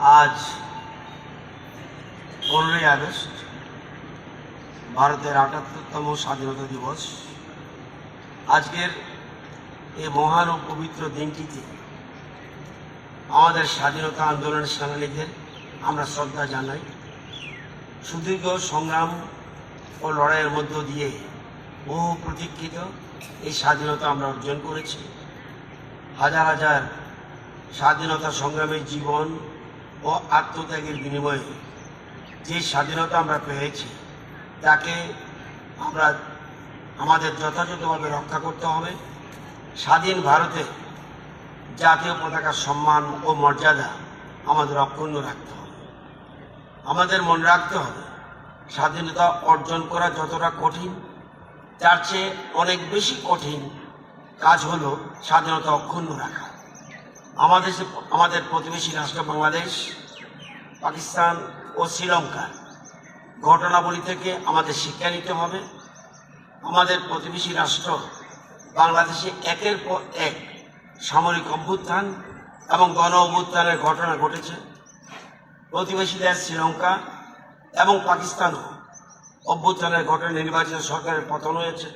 আজ পনেরোই আগস্ট, ভারতের আটাত্তরতম স্বাধীনতা দিবস। আজকের এই মহান ও পবিত্র দিনটিতে আমাদের স্বাধীনতা আন্দোলনের সেনানীদের আমরা শ্রদ্ধা জানাই। সুদীর্ঘ সংগ্রাম ও লড়াইয়ের মধ্য দিয়ে বহু প্রতীক্ষিত এই স্বাধীনতা আমরা অর্জন করেছি। হাজার হাজার স্বাধীনতা সংগ্রামের জীবন ও আত্মত্যাগের বিনিময়ে যে স্বাধীনতা আমরা পেয়েছি, তাকে আমরা আমাদের যথাযথভাবে রক্ষা করতে হবে। স্বাধীন ভারতে জাতীয় পতাকার সম্মান ও মর্যাদা আমাদের অক্ষুণ্ণ রাখতে হবে। আমাদের মনে রাখতে হবে, স্বাধীনতা অর্জন করা যতটা কঠিন, তার চেয়ে অনেক বেশি কঠিন কাজ হলো স্বাধীনতা অক্ষুণ্ণ রাখা। আমাদের আমাদের প্রতিবেশী রাষ্ট্র বাংলাদেশ, পাকিস্তান ও শ্রীলঙ্কার ঘটনাবলী থেকে আমাদের শিক্ষা নিতে হবে। আমাদের প্রতিবেশী রাষ্ট্র বাংলাদেশে একের পর এক সামরিক অভ্যুত্থান এবং গণ অভ্যুত্থানের ঘটনা ঘটেছে। প্রতিবেশী দেশ শ্রীলঙ্কা এবং পাকিস্তানও অভ্যুত্থানের ঘটনা নির্বাচিত সরকারের পতন হয়েছে।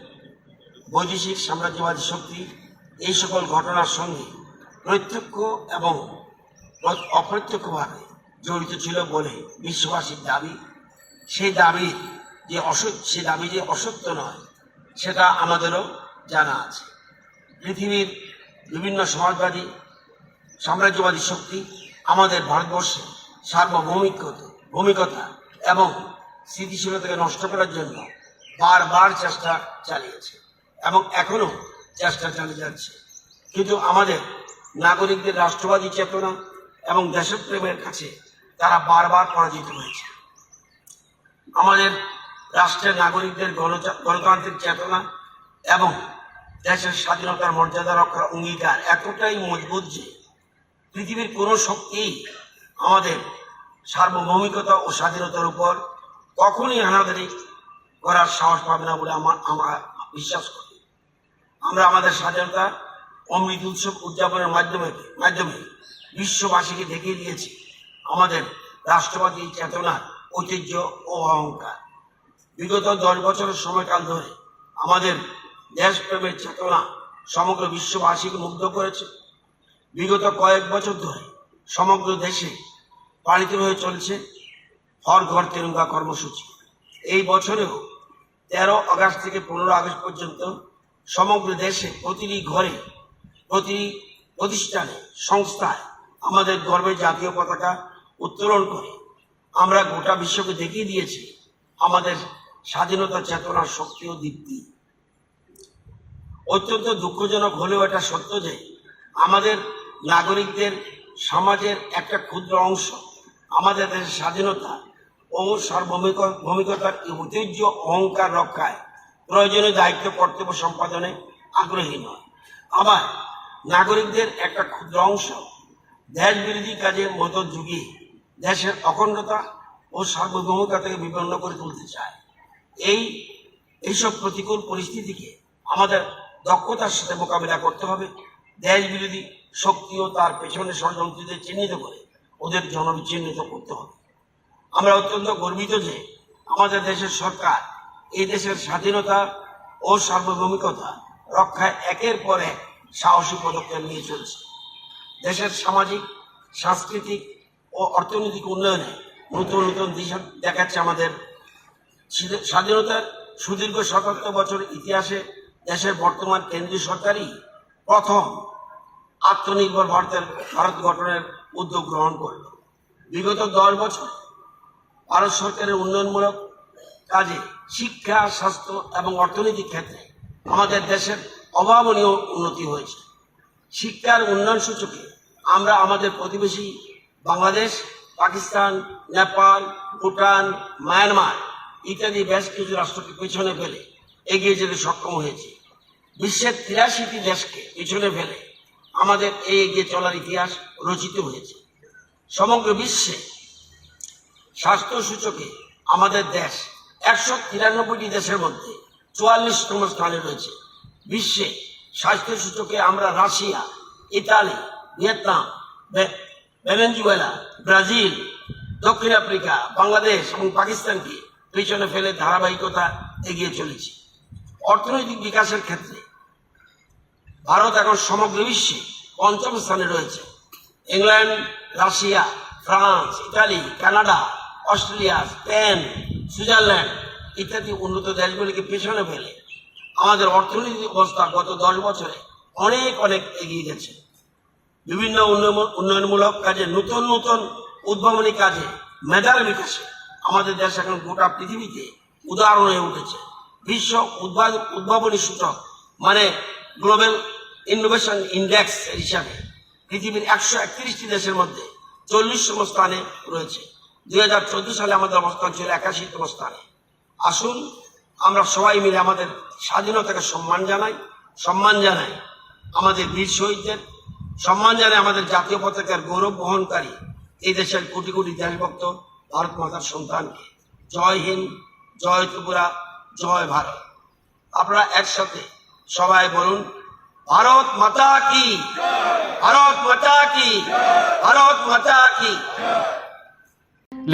বৈদেশিক সাম্রাজ্যবাদী শক্তি এই সকল ঘটনার সঙ্গে প্রত্যক্ষ এবং অপ্রত্যক্ষভাবে জড়িত ছিল বলে বিশ্ববাসীর দাবি। সেই দাবি যে অসত্য সে দাবি যে অসত্য নয়, সেটা আমাদেরও জানা আছে। পৃথিবীর বিভিন্ন সমাজবাদী, সাম্রাজ্যবাদী শক্তি আমাদের ভারতবর্ষে সার্বভৌমিকতা ভূমিকতা এবং স্থিতিশীলতাকে নষ্ট করার জন্য বারবার চেষ্টা চালিয়েছে এবং এখনও চেষ্টা চালিয়ে যাচ্ছে। কিন্তু আমাদের নাগরিকদের রাষ্ট্রবাদী চেতনা এবং দেশপ্রেমের কাছে তারা বারবার পরাজিত হয়েছে। আমাদের রাষ্ট্রের নাগরিকদের গণতান্ত্রিক চেতনা এবং দেশের স্বাধীনতার মর্যাদা রক্ষার অঙ্গীকার এতটাই মজবুত যে পৃথিবীর কোনো শক্তি আমাদের সার্বভৌমিকতা ও স্বাধীনতার উপর কখনই হানাদারি করার সাহস পাবে না বলে আমার আমরা বিশ্বাস করি। আমরা আমাদের স্বাধীনতা অমৃত উৎসব উদযাপনের মাধ্যমে মাধ্যমে বিশ্ববাসীকে দেখিয়ে দিয়েছি আমাদের রাষ্ট্রবাদী চেতনা ঐতিহ্য ও অহংকার। বিগত দশ বছরের সময়কাল ধরে আমাদের দেশপ্রেমের চেতনা সমগ্র বিশ্ববাসীকে মুগ্ধ করেছে। বিগত কয়েক বছর ধরে সমগ্র দেশে পালিত হয়ে চলছে হর ঘর তেরঙ্গা কর্মসূচি। এই বছরেও তেরো আগস্ট থেকে পনেরো আগস্ট পর্যন্ত সমগ্র দেশে প্রতিটি ঘরে প্রতিটি প্রতিষ্ঠানে, সংস্থায় আমাদের গর্বের জাতীয় পতাকা উত্তোলন করে। আমরা গোটা বিশ্বকে দেখিয়ে দিয়েছি আমাদের স্বাধীনতা চেতনার শক্তি ও দীপ্তি। অত্যন্ত দুঃখজনক হলেও এটা সত্য যে আমাদের নাগরিকদের সমাজের একটা ক্ষুদ্র অংশ, আমাদের দেশের স্বাধীনতা ও সার্বভৌমিক- ভৌমিকতার এই ঐতিহ্য অহংকার রক্ষায় প্রয়োজনীয় দায়িত্ব কর্তব্য সম্পাদনে আগ্রহী নয়। আবার নাগরিকদের একটা ক্ষুদ্র অংশ দেশ বিরোধী কাজে মতো যুগে দেশের অখণ্ডতা ও সার্বভৌমিকতাকে বিপন্ন করে তুলতে চায়। এই, এইসব প্রতিকূল পরিস্থিতিকে আমাদের দক্ষতার সাথে মোকাবিলা করতে হবে। দেশ বিরোধী শক্তি ও তার পেছনে ষড়যন্ত্রীদের চিহ্নিত করে ওদের জনবিচ্ছিন্নিত করতে হবে। আমরা অত্যন্ত গর্বিত যে আমাদের দেশের সরকার এই দেশের স্বাধীনতা ও সার্বভৌমিকতা রক্ষায় একের পর এক সাহসী পদক্ষেপ নিয়ে চলছে। দেশের সামাজিক, সাংস্কৃতিক ও অর্থনৈতিক উন্নয়নে নতুন নতুন দিশা দেখাচ্ছে আমাদের স্বাধীনতার সুদীর্ঘ সাতাত্তর বছর ইতিহাসে দেশের বর্তমান কেন্দ্রীয় সরকারই প্রথম আত্মনির্ভর ভারতের, ভারত গঠনের উদ্যোগ গ্রহণ করল বিগত দশ বছর ভারত সরকারের উন্নয়নমূলক কাজে শিক্ষা, স্বাস্থ্য এবং অর্থনৈতিক ক্ষেত্রে আমাদের দেশের অভাবনীয় উন্নতি হয়েছে। শিক্ষার উন্নয়ন সূচকে আমরা আমাদের প্রতিবেশী বাংলাদেশ, পাকিস্তান, নেপাল, ভুটান, মায়ানমার ইত্যাদি বেশ কিছু রাষ্ট্রকে পেছনে ফেলে এগিয়ে যেতে সক্ষম হয়েছে। বিশ্বের তিরাশিটি দেশকে পিছনে ফেলে আমাদের এই এগিয়ে চলার ইতিহাস রচিত হয়েছে। সমগ্র বিশ্বে স্বাস্থ্য সূচকে আমাদের দেশ একশো তিরানব্বইটি দেশের মধ্যে চুয়াল্লিশতম স্থানে রয়েছে। বিশ্বে স্বাস্থ্য সূচকে আমরা Russia, Italy, Vietnam Venezuela, Brazil, দক্ষিণ আফ্রিকা, বাংলাদেশ এবং পাকিস্তানকে পেছনে ফেলে ধারাবাহিকতা এগিয়ে চলেছে। অর্থনৈতিক বিকাশের ক্ষেত্রে ভারত এখন সমগ্র বিশ্বে পঞ্চম স্থানে রয়েছে। England, Russia, France, Italy, Canada, Australia, Spain, Switzerland ইত্যাদি উন্নত দেশগুলিকে পেছনে ফেলে আমাদের অর্থনৈতিক অবস্থা গত দশ বছরে অনেক অনেক এগিয়ে গেছে। বিভিন্ন উন্নয়নমূলক কাজে, নতুন নতুন উদ্ভাবনী কাজে মেধার বিকাশে আমাদের দেশ এখন গোটা পৃথিবীতে উদাহরণ হয়ে উঠেছে। বিশ্ব উদ্ভা- উদ্ভাবনী সূচক মানে গ্লোবাল ইনোভেশন ইন্ডেক্স হিসাবে পৃথিবীর একশো একত্রিশটি দেশের মধ্যে চল্লিশতম স্থানে রয়েছে। দুই হাজার চোদ্দ সালে আমাদের অবস্থান ছিল একাশিতম স্থানে। আসুন আমরা সবাই মিলে আমাদের স্বাধীনতাকে সম্মান জানাই সম্মান জানাই আমাদের বীর শহীদদের, সম্মান জানাই আমাদের জাতীয় পতাকার গৌরব বহনকারী এই দেশের কোটি কোটি দেশভক্ত ভারত মাতার সন্তানকে। জয় হিন্দ, জয় ত্রিপুরা, জয় ভারত। আপনারা একসাথে সবাই বলুন, ভারত মাতা কি? ভারত মাতা কি? ভারত মাতা কি?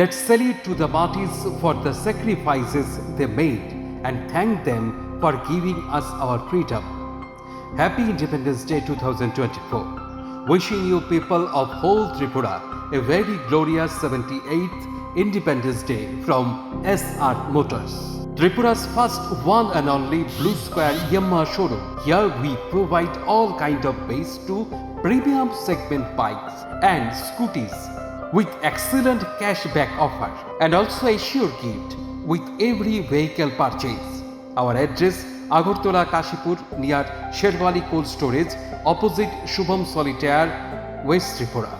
Let's salute to the martyrs for the sacrifices they made. And thank them for giving us our freedom. Happy Independence Day 2024. Wishing you people of whole Tripura a very glorious 78th Independence Day from SR Motors. Tripura's first one and only Blue Square Yamaha showroom. Here we provide all kind of base to premium segment bikes and scooties with excellent cashback offer and also a sure gift with every vehicle purchase. Our address Agartala Kashipur near Sherwali Cold Storage opposite Shubham Solitaire, West Tripura.